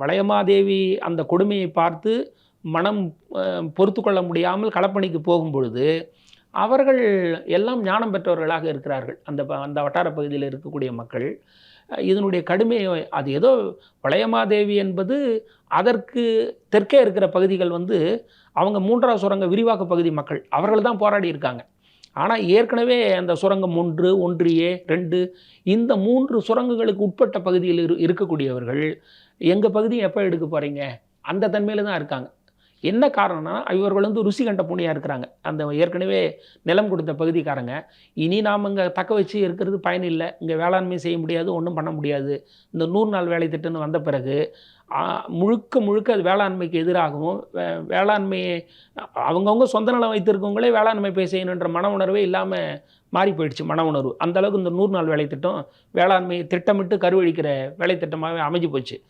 வளையமாதேவி அந்த கொடுமையை பார்த்து மனம் பொறுத்து கொள்ள முடியாமல் களப்பணிக்கு போகும் பொழுது அவர்கள் எல்லாம் ஞானம் பெற்றவர்களாக இருக்கிறார்கள். அந்த அந்த வட்டார பகுதியில் இருக்கக்கூடிய மக்கள். இதனுடைய கடுமையை அது ஏதோ வளையமாதேவி என்பது அதற்கு தெற்கே இருக்கிற பகுதிகள் வந்து அவங்க மூன்றாவது சுரங்க விரிவாக்க பகுதி மக்கள். அவர்கள் தான் போராடி இருக்காங்க. ஆனால் ஏற்கனவே அந்த சுரங்கம் ஒன்று ஒன்று ஏ ரெண்டு இந்த மூன்று சுரங்கங்களுக்கு உட்பட்ட பகுதியில் இரு இருக்கக்கூடியவர்கள் எங்கள் பகுதியை எப்போ எடுக்க போகிறீங்க அந்த தன்மையில் தான் இருக்காங்க. என்ன காரணம்னா இவர்கள் வந்து ருசி கண்ட புண்ணியாக இருக்கிறாங்க. அந்த ஏற்கனவே நிலம் கொடுத்த பகுதிக்காரங்க. இனி நாம் இங்கே தக்க வச்சு இருக்கிறது பயனில்லை இங்கே வேளாண்மை செய்ய முடியாது ஒன்றும் பண்ண முடியாது. இந்த நூறு நாள் வேலை திட்டம்னு வந்த பிறகு முழுக்க முழுக்க அது வேளாண்மைக்கு எதிராகவும் வே- வேளாண்மையை அவங்கவுங்க சொந்த நிலம் வைத்திருக்கவங்களே வேளாண்மை போய் செய்யணுன்ற மன உணர்வே இல்லாமல் மாறி போயிடுச்சு மன உணர்வு. அந்த அளவுக்கு இந்த நூறு நாள் வேலை திட்டம் வேளாண்மையை திட்டமிட்டு கருவழிக்கிற வேலை திட்டமாகவே அமைஞ்சு போச்சு.